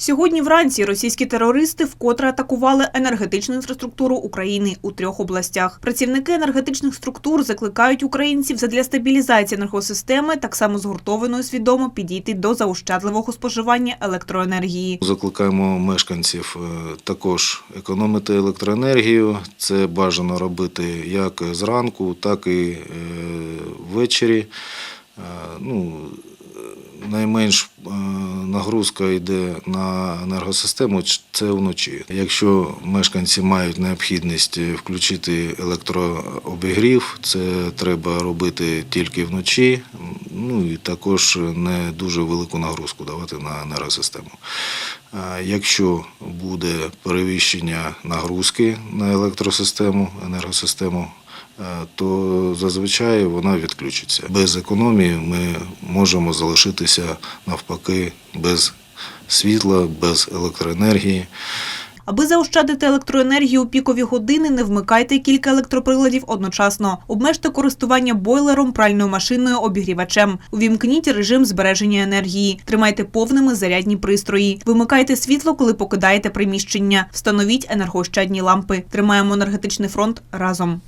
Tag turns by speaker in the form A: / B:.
A: Сьогодні вранці російські терористи вкотре атакували енергетичну інфраструктуру України у трьох областях. Працівники енергетичних структур закликають українців задля стабілізації енергосистеми так само згуртовано і свідомо підійти до заощадливого споживання електроенергії.
B: Закликаємо мешканців е, також економити електроенергію. Це бажано робити як зранку, так і е, ввечері. Е, Ну, найменш нагрузка йде на енергосистему це вночі. Якщо мешканці мають необхідність включити електрообігрів, це треба робити тільки вночі. Ну і також не дуже велику нагрузку давати на енергосистему. Якщо буде перевищення нагрузки на електросистему, енергосистему, е, то зазвичай вона відключиться. Без економії ми можемо залишитися навпаки без світла, без електроенергії.
A: Аби заощадити електроенергію у пікові години, не вмикайте кілька електроприладів одночасно. Обмежте користування бойлером, пральною машиною, обігрівачем. Увімкніть режим збереження енергії. Тримайте повними зарядні пристрої. Вимикайте світло, коли покидаєте приміщення. Встановіть енергоощадні лампи. Тримаємо енергетичний фронт разом.